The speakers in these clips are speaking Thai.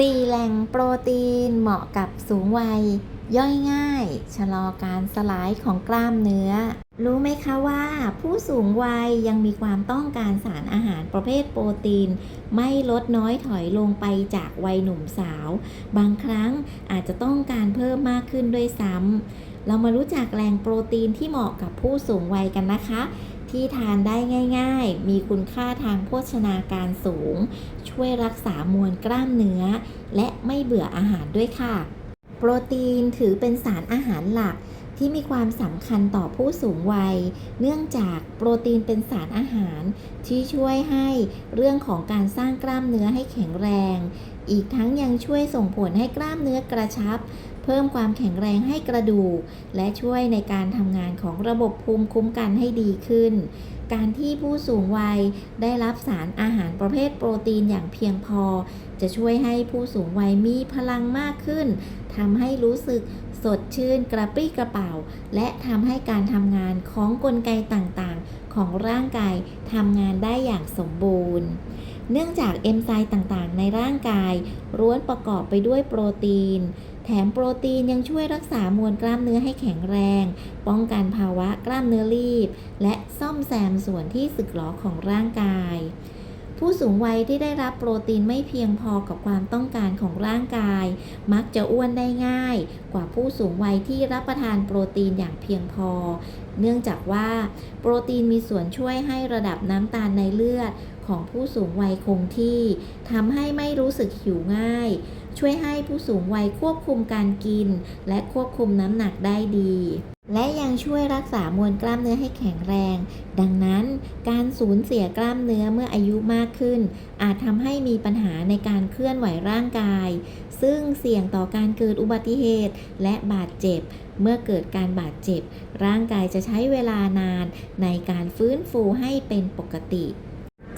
4 แหล่งโปรตีนเหมาะกับสูงวัย ย่อยง่าย ชะลอการสลายของกล้ามเนื้อ รู้ไหมคะว่า ผู้สูงวัยยังมีความต้องการสารอาหารประเภทโปรตีน ไม่ลดน้อยถอยลงไปจากวัยหนุ่มสาว บางครั้งอาจจะต้องการเพิ่มมากขึ้นด้วยซ้ำเรามารู้จักแหล่งโปรตีนที่เหมาะกับผู้สูงวัยกันนะคะ ที่ทานได้ง่าย ๆ มีคุณค่าทางโภชนาการสูง ช่วยรักษามวลกล้ามเนื้อ และไม่เบื่ออาหารด้วยค่ะ โปรตีนถือเป็นสารอาหารหลัก ที่มีความสำคัญต่อผู้สูงวัย เนื่องจากโปรตีนเป็นสารอาหาร ที่ช่วยให้เรื่องของการสร้างกล้ามเนื้อให้แข็งแรง อีกทั้งยังช่วยส่งผลให้กล้ามเนื้อกระชับ เพิ่มความแข็งแรงให้กระดูก และช่วยในการทำงานของระบบภูมิคุ้มกันให้ดีขึ้น การที่ผู้สูงวัยได้รับสารอาหารประเภทโปรตีนอย่างเพียงพอ จะช่วยให้ผู้สูงวัยมีพลังมากขึ้นทำให้รู้สึก สดชื่นกระปรี้กระเป๋า และทำให้การทำงานของกลไกต่างๆ ของร่างกายทำงานได้อย่างสมบูรณ์ เนื่องจากเอนไซม์ต่างๆ ในร่างกายล้วนประกอบไปด้วยโปรตีน แถมโปรตีนยังช่วยรักษามวลกล้ามเนื้อให้แข็งแรง ป้องกันภาวะกล้ามเนื้อรีบ และซ่อมแซมส่วนที่สึกหรอของร่างกาย ผู้สูงวัยที่ได้รับโปรตีนไม่เพียงพอกับความต้องการของร่างกาย มักจะอ้วนได้ง่าย กว่าผู้สูงวัยที่รับประทานโปรตีนอย่างเพียงพอ เนื่องจากว่าโปรตีนมีส่วนช่วยให้ระดับน้ำตาลในเลือดของผู้สูงวัยคงที่ทำให้ไม่รู้สึกหิวง่าย ช่วยให้ผู้สูงวัยควบคุมการกิน และควบคุมน้ำหนักได้ดี และยังช่วยรักษามวลกล้ามเนื้อให้แข็งแรง ดังนั้นการสูญเสียกล้ามเนื้อเมื่ออายุมากขึ้น อาจทำให้มีปัญหาในการเคลื่อนไหวร่างกาย ซึ่งเสี่ยงต่อการเกิดอุบัติเหตุและบาดเจ็บ เมื่อเกิดการบาดเจ็บ ร่างกายจะใช้เวลานานในการฟื้นฟูให้เป็นปกติ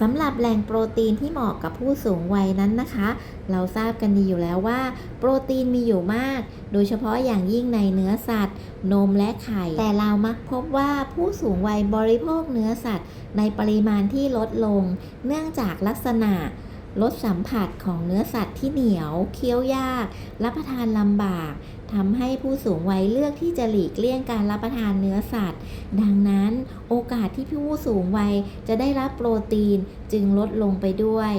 สำหรับแหล่งโปรตีนที่เหมาะกับผู้สูงวัยนั้นนะคะ เราทราบกันดีอยู่แล้วว่า โปรตีนมีอยู่มาก โดยเฉพาะอย่างยิ่งในเนื้อสัตว์ นมและไข่ แต่เรามักพบว่าผู้สูงวัยบริโภคเนื้อสัตว์ ในปริมาณที่ลดลง เนื่องจากลักษณะ ลดสัมผัสของเนื้อสัตว์ที่เหนียวเคี้ยวยาก รับประทานลำบากทำให้ผู้สูงวัยเลือกที่จะหลีกเลี่ยงการรับประทานเนื้อสัตว์ ดังนั้นโอกาสที่ผู้สูงวัยจะได้รับโปรตีนจึงลดลงไปด้วย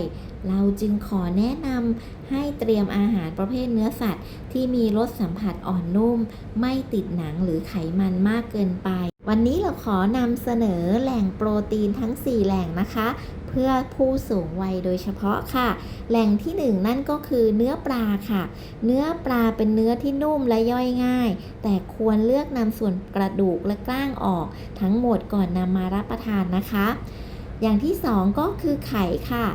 เราจึงขอแนะนำให้เตรียมอาหารประเภทเนื้อสัตว์ ที่มีรสสัมผัสอ่อนนุ่ม ไม่ติดหนังหรือไขมันมากเกินไป วันนี้เราขอนำเสนอแหล่งโปรตีนทั้ง 4 แหล่งนะคะ เพื่อผู้สูงวัยโดยเฉพาะค่ะ แหล่งที่หนึ่งนั่นก็คือเนื้อปลาค่ะ เนื้อปลาเป็นเนื้อที่นุ่มและย่อยง่าย แต่ควรเลือกนำส่วนกระดูกและกล้างออก ทั้งหมดก่อนนำมารับประทานนะคะ อย่างที่สองก็คือไข่ค่ะ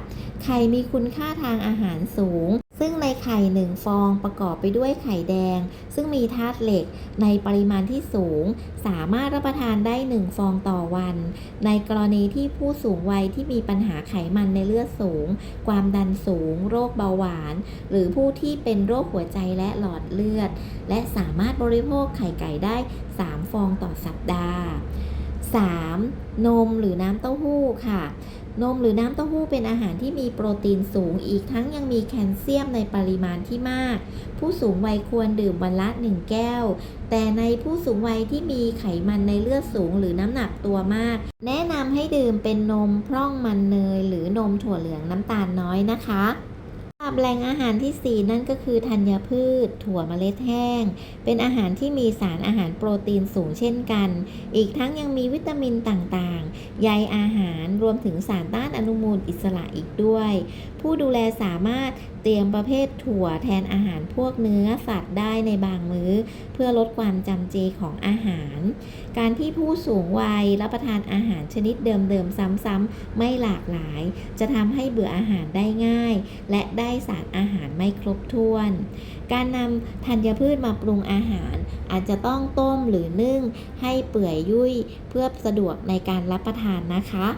ไข่มีคุณค่าทางอาหารสูง ซึ่งในไข่หนึ่งฟองประกอบไปด้วยไข่แดง ซึ่งมีธาตุเหล็กในปริมาณที่สูง สามารถรับประทานได้ 1 ฟองต่อวัน ในกรณีที่ผู้สูงวัยที่มีปัญหาไขมันในเลือดสูง ความดันสูง โรคเบาหวาน หรือผู้ที่เป็นโรคหัวใจและหลอดเลือด และสามารถบริโภคไข่ไก่ได้ 3 ฟองต่อสัปดาห์ 3. นมหรือน้ำเต้าหู้ค่ะ นมหรือน้ำเต้าหู้เป็นอาหารที่มีโปรตีนสูง อีกทั้งยังมีแคลเซียมในปริมาณที่มาก ผู้สูงวัยควรดื่มวันละ 1 แก้ว แต่ในผู้สูงวัยที่มีไขมันในเลือดสูงหรือน้ำหนักตัวมาก แนะนำให้ดื่มเป็นนมพร่องมันเนย หรือนมถั่วเหลืองน้ำตาลน้อยนะคะ แหล่งอาหารที่ 4 นั่นก็คือธัญพืช ถั่วเมล็ดแห้ง เป็นอาหารที่มีสารอาหารโปรตีนสูงเช่นกัน อีกทั้งยังมีวิตามินต่างๆ ใยอาหารรวมถึงสารต้านอนุมูลอิสระอีกด้วย ผู้ดูแลสามารถเตรียมประเภทถั่วแทนอาหารพวกเนื้อสัตว์ได้ในบางมื้อ เพื่อลดความจำเจของอาหาร การที่ผู้สูงวัยรับประทานอาหารชนิดเดิมๆซ้ำๆไม่หลากหลาย จะทำให้เบื่ออาหารได้ง่าย และได้สารอาหารไม่ครบถ้วน การนำธัญพืชมาปรุงอาหาร อาจจะต้องต้มหรือนึ่งให้เปื่อยยุ่ยเพื่อสะดวกในการรับประทานนะคะ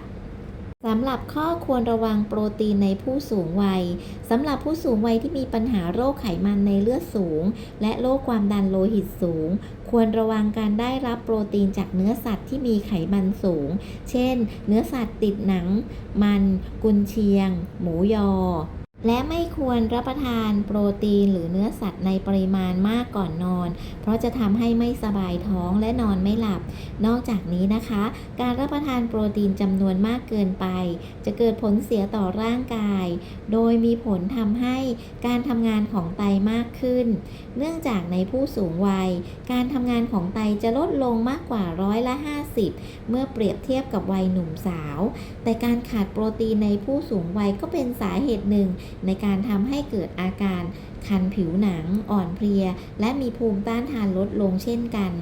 สำหรับข้อควรระวังโปรตีนในผู้สูงวัยสำหรับผู้สูงวัยที่มีปัญหาโรคไขมันในเลือดสูง และโรคความดันโลหิตสูง ควรระวังการได้รับโปรตีนจากเนื้อสัตว์ที่มีไขมันสูง เช่น เนื้อสัตว์ติดหนัง มัน กุนเชียง หมูยอ และไม่ควรรับประทานโปรตีนหรือเนื้อสัตว์ในปริมาณมากก่อนนอน เพราะจะทำให้ไม่สบายท้องและนอนไม่หลับ นอกจากนี้นะคะ การรับประทานโปรตีนจำนวนมากเกินไป จะเกิดผลเสียต่อร่างกาย โดยมีผลทำให้การทำงานของไตมากขึ้น เนื่องจากในผู้สูงวัย การทำงานของไตจะลดลงมากกว่าร้อยละ 50 เมื่อเปรียบเทียบกับวัยหนุ่มสาว แต่การขาดโปรตีนในผู้สูงวัยก็เป็นสาเหตุหนึ่งในการทำให้เกิดอาการคันผิวหนังอ่อนเพลีย และมีภูมิต้านทานลดลงเช่นกัน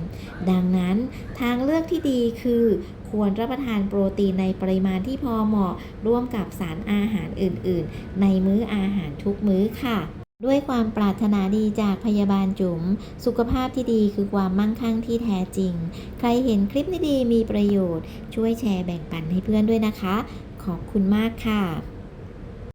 ดังนั้นทางเลือกที่ดีคือควรรับประทานโปรตีนในปริมาณที่พอเหมาะร่วมกับสารอาหารอื่น ๆ ในมื้ออาหารทุกมื้อค่ะด้วยความปรารถนาดีจากพยาบาลจุ๋ม สุขภาพที่ดีคือความมั่งคั่งที่แท้จริง ใครเห็นคลิปนี้ดีมีประโยชน์ ช่วยแชร์แบ่งปันให้เพื่อนด้วยนะคะ ขอบคุณมากค่ะ